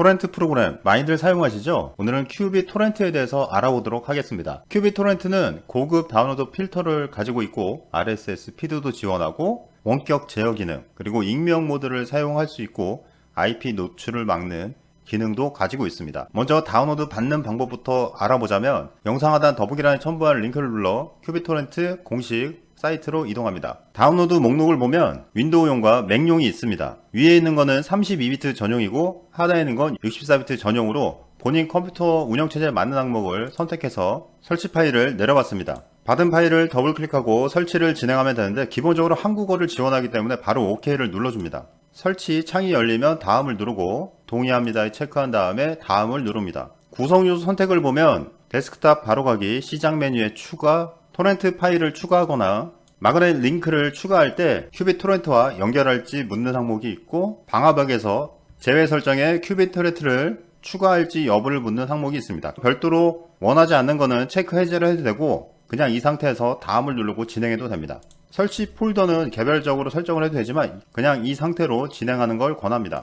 토렌트 프로그램 많이들 사용하시죠? 오늘은 큐비 토렌트에 대해서 알아보도록 하겠습니다. 큐비 토렌트는 고급 다운로드 필터를 가지고 있고 RSS 피드도 지원하고 원격 제어 기능 그리고 익명 모드를 사용할 수 있고 IP 노출을 막는 기능도 가지고 있습니다. 먼저 다운로드 받는 방법부터 알아보자면 영상 하단 더보기란에 첨부한 링크를 눌러 큐비 토렌트 공식 사이트로 이동합니다. 다운로드 목록을 보면 윈도우용과 맥용이 있습니다. 위에 있는 거는 32비트 전용이고 하단에 있는 건 64비트 전용으로 본인 컴퓨터 운영체제에 맞는 항목을 선택해서 설치 파일을 내려봤습니다. 받은 파일을 더블 클릭하고 설치를 진행하면 되는데 기본적으로 한국어를 지원하기 때문에 바로 OK를 눌러줍니다. 설치 창이 열리면 다음을 누르고 동의합니다에 체크한 다음에 다음을 누릅니다. 구성 요소 선택을 보면 데스크탑 바로가기, 시작 메뉴에 추가, 토렌트 파일을 추가하거나 마그넷 링크를 추가할 때 큐빅 토렌트와 연결할지 묻는 항목이 있고 방화벽에서 제외 설정에 큐빅 토렌트를 추가할지 여부를 묻는 항목이 있습니다. 별도로 원하지 않는 거는 체크 해제를 해도 되고 그냥 이 상태에서 다음을 누르고 진행해도 됩니다. 설치 폴더는 개별적으로 설정을 해도 되지만 그냥 이 상태로 진행하는 걸 권합니다.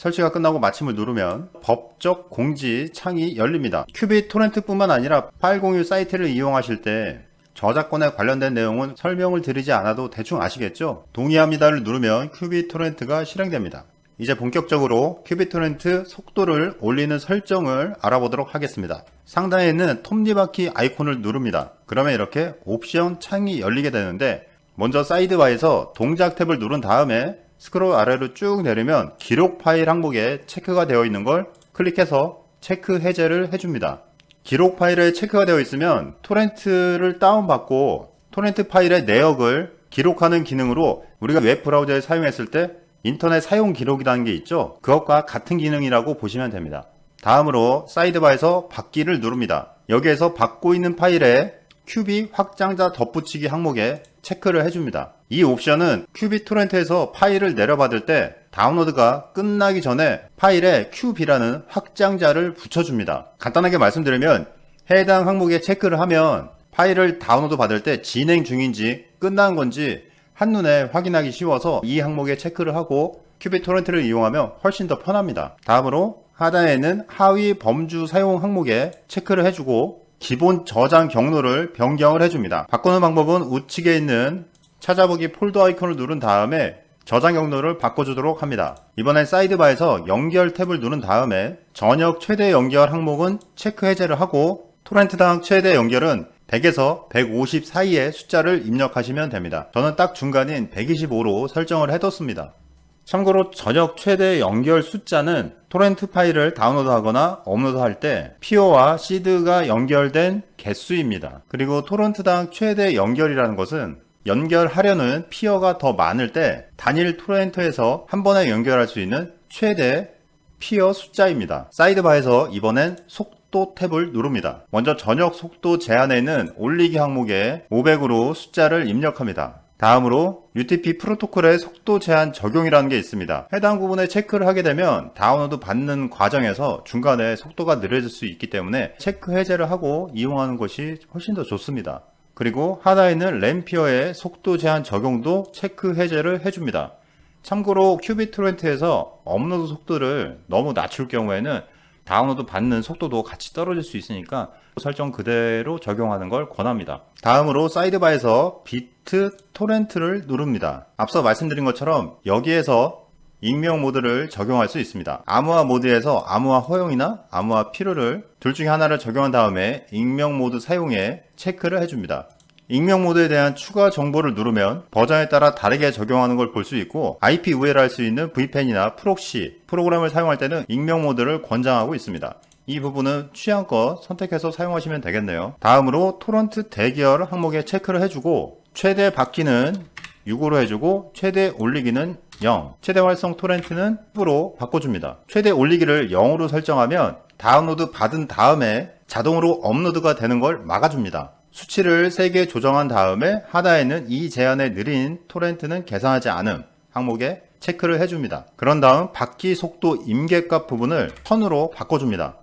설치가 끝나고 마침을 누르면 법적 공지 창이 열립니다. 큐빅 토렌트뿐만 아니라 파일 공유 사이트를 이용하실 때 저작권에 관련된 내용은 설명을 드리지 않아도 대충 아시겠죠? 동의합니다를 누르면 큐빅 토렌트가 실행됩니다. 이제 본격적으로 큐빅 토렌트 속도를 올리는 설정을 알아보도록 하겠습니다. 상단에 있는 톱니바퀴 아이콘을 누릅니다. 그러면 이렇게 옵션 창이 열리게 되는데 먼저 사이드바에서 동작 탭을 누른 다음에 스크롤 아래로 쭉 내리면 기록 파일 항목에 체크가 되어 있는 걸 클릭해서 체크 해제를 해줍니다. 기록 파일에 체크가 되어 있으면 토렌트를 다운받고 토렌트 파일의 내역을 기록하는 기능으로 우리가 웹 브라우저에 사용했을 때 인터넷 사용 기록이라는 게 있죠. 그것과 같은 기능이라고 보시면 됩니다. 다음으로 사이드바에서 받기를 누릅니다. 여기에서 받고 있는 파일에 큐비 확장자 덧붙이기 항목에 체크를 해줍니다. 이 옵션은 큐비 토렌트에서 파일을 내려받을 때 다운로드가 끝나기 전에 파일에 큐비라는 확장자를 붙여줍니다. 간단하게 말씀드리면 해당 항목에 체크를 하면 파일을 다운로드 받을 때 진행 중인지 끝난 건지 한눈에 확인하기 쉬워서 이 항목에 체크를 하고 큐비 토렌트를 이용하면 훨씬 더 편합니다. 다음으로 하단에 있는 하위 범주 사용 항목에 체크를 해주고 기본 저장 경로를 변경을 해줍니다. 바꾸는 방법은 우측에 있는 찾아보기 폴더 아이콘을 누른 다음에 저장 경로를 바꿔주도록 합니다. 이번엔 사이드바에서 연결 탭을 누른 다음에 전역 최대 연결 항목은 체크 해제를 하고 토렌트당 최대 연결은 100에서 150 사이의 숫자를 입력하시면 됩니다. 저는 딱 중간인 125로 설정을 해뒀습니다. 참고로 전역 최대 연결 숫자는 토렌트 파일을 다운로드하거나 업로드할 때 피어와 시드가 연결된 개수입니다. 그리고 토렌트당 최대 연결이라는 것은 연결하려는 피어가 더 많을 때 단일 토렌트에서 한 번에 연결할 수 있는 최대 피어 숫자입니다. 사이드바에서 이번엔 속도 탭을 누릅니다. 먼저 전역 속도 제한에 있는 올리기 항목에 500으로 숫자를 입력합니다. 다음으로 UTP 프로토콜의 속도 제한 적용이라는 게 있습니다. 해당 부분에 체크를 하게 되면 다운로드 받는 과정에서 중간에 속도가 느려질 수 있기 때문에 체크 해제를 하고 이용하는 것이 훨씬 더 좋습니다. 그리고 하단에 있는 램피어의 속도 제한 적용도 체크 해제를 해줍니다. 참고로 큐빅 토렌트에서 업로드 속도를 너무 낮출 경우에는 다운로드 받는 속도도 같이 떨어질 수 있으니까 설정 그대로 적용하는 걸 권합니다. 다음으로 사이드바에서 비트 토렌트를 누릅니다. 앞서 말씀드린 것처럼 여기에서 익명 모드를 적용할 수 있습니다. 암호화 모드에서 암호화 허용이나 암호화 필요를 둘 중에 하나를 적용한 다음에 익명 모드 사용에 체크를 해줍니다. 익명 모드에 대한 추가 정보를 누르면 버전에 따라 다르게 적용하는 걸 볼 수 있고 IP 우회를 할 수 있는 VPN이나 프록시 프로그램을 사용할 때는 익명 모드를 권장하고 있습니다. 이 부분은 취향껏 선택해서 사용하시면 되겠네요. 다음으로 토런트 대기열 항목에 체크를 해주고 최대 받기는 6으로 해주고 최대 올리기는 0, 최대 활성 토렌트는 10으로 바꿔줍니다. 최대 올리기를 0으로 설정하면 다운로드 받은 다음에 자동으로 업로드가 되는 걸 막아줍니다. 수치를 3개 조정한 다음에 하단에 있는 이 제한에 느린 토렌트는 계산하지 않음 항목에 체크를 해줍니다. 그런 다음 받기 속도 임계값 부분을 1000으로 바꿔줍니다.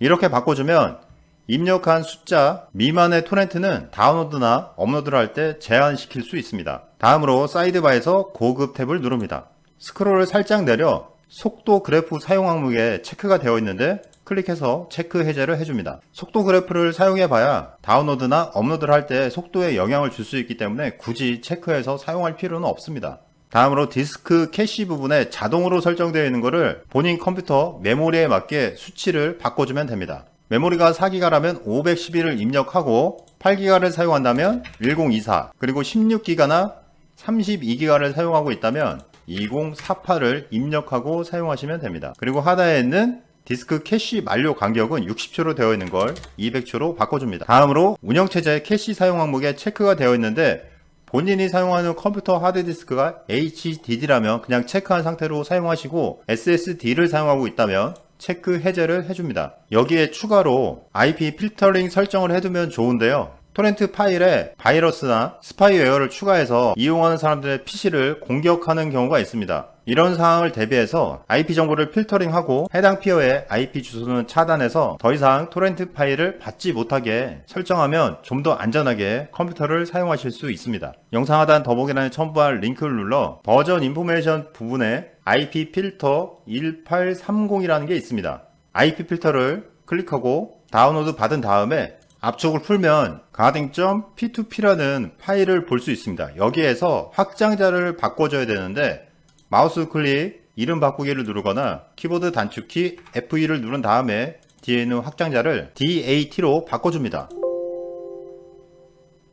이렇게 바꿔주면 입력한 숫자 미만의 토렌트는 다운로드나 업로드를 할 때 제한시킬 수 있습니다. 다음으로 사이드바에서 고급 탭을 누릅니다. 스크롤을 살짝 내려 속도 그래프 사용 항목에 체크가 되어 있는데 클릭해서 체크 해제를 해줍니다. 속도 그래프를 사용해 봐야 다운로드나 업로드를 할 때 속도에 영향을 줄 수 있기 때문에 굳이 체크해서 사용할 필요는 없습니다. 다음으로 디스크 캐시 부분에 자동으로 설정되어 있는 것을 본인 컴퓨터 메모리에 맞게 수치를 바꿔주면 됩니다. 메모리가 4기가라면 512를 입력하고 8기가를 사용한다면 1024 그리고 16기가나 32기가를 사용하고 있다면 2048을 입력하고 사용하시면 됩니다. 그리고 하단에 있는 디스크 캐시 만료 간격은 60초로 되어 있는 걸 200초로 바꿔줍니다. 다음으로 운영체제 캐시 사용 항목에 체크가 되어 있는데 본인이 사용하는 컴퓨터 하드디스크가 HDD라면 그냥 체크한 상태로 사용하시고 SSD를 사용하고 있다면 체크 해제를 해줍니다. 여기에 추가로 IP 필터링 설정을 해두면 좋은데요. 토렌트 파일에 바이러스나 스파이웨어를 추가해서 이용하는 사람들의 PC를 공격하는 경우가 있습니다. 이런 상황을 대비해서 IP 정보를 필터링하고 해당 피어의 IP 주소는 차단해서 더 이상 토렌트 파일을 받지 못하게 설정하면 좀 더 안전하게 컴퓨터를 사용하실 수 있습니다. 영상 하단 더보기란에 첨부할 링크를 눌러 버전 인포메이션 부분에 IP 필터 1830이라는 게 있습니다. IP 필터를 클릭하고 다운로드 받은 다음에 압축을 풀면 가딩.p2p라는 파일을 볼 수 있습니다. 여기에서 확장자를 바꿔줘야 되는데 마우스 클릭 이름 바꾸기를 누르거나 키보드 단축키 F2를 누른 다음에 뒤에 있는 확장자를 DAT로 바꿔줍니다.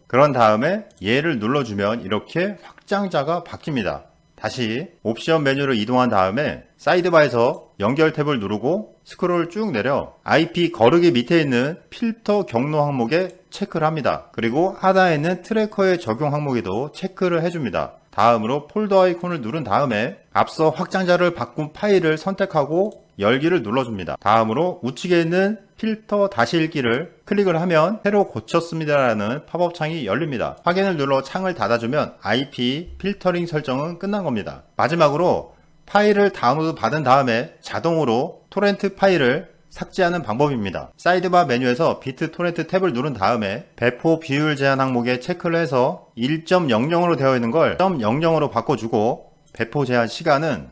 그런 다음에 얘를 눌러주면 이렇게 확장자가 바뀝니다. 다시 옵션 메뉴를 이동한 다음에 사이드바에서 연결 탭을 누르고 스크롤 쭉 내려 IP 거르기 밑에 있는 필터 경로 항목에 체크를 합니다. 그리고 하단에 있는 트래커의 적용 항목에도 체크를 해줍니다. 다음으로 폴더 아이콘을 누른 다음에 앞서 확장자를 바꾼 파일을 선택하고 열기를 눌러줍니다. 다음으로 우측에 있는 필터 다시 읽기를 클릭을 하면 새로 고쳤습니다라는 팝업 창이 열립니다. 확인을 눌러 창을 닫아주면 IP 필터링 설정은 끝난 겁니다. 마지막으로 파일을 다운로드 받은 다음에 자동으로 토렌트 파일을 삭제하는 방법입니다. 사이드바 메뉴에서 비트 토렌트 탭을 누른 다음에 배포 비율 제한 항목에 체크를 해서 1.00으로 되어 있는 걸 0.00으로 바꿔주고 배포 제한 시간은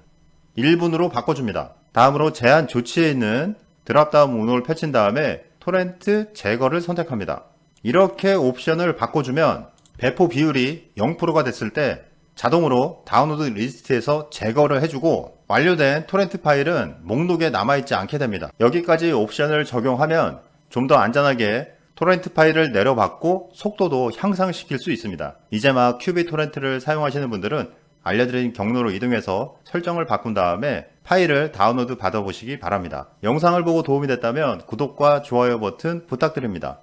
1분으로 바꿔줍니다. 다음으로 제한 조치에 있는 드랍다운 목록을 펼친 다음에 토렌트 제거를 선택합니다. 이렇게 옵션을 바꿔주면 배포 비율이 0%가 됐을 때 자동으로 다운로드 리스트에서 제거를 해주고 완료된 토렌트 파일은 목록에 남아있지 않게 됩니다. 여기까지 옵션을 적용하면 좀 더 안전하게 토렌트 파일을 내려받고 속도도 향상시킬 수 있습니다. 이제 막 큐비 토렌트를 사용하시는 분들은 알려드린 경로로 이동해서 설정을 바꾼 다음에 파일을 다운로드 받아보시기 바랍니다. 영상을 보고 도움이 됐다면 구독과 좋아요 버튼 부탁드립니다.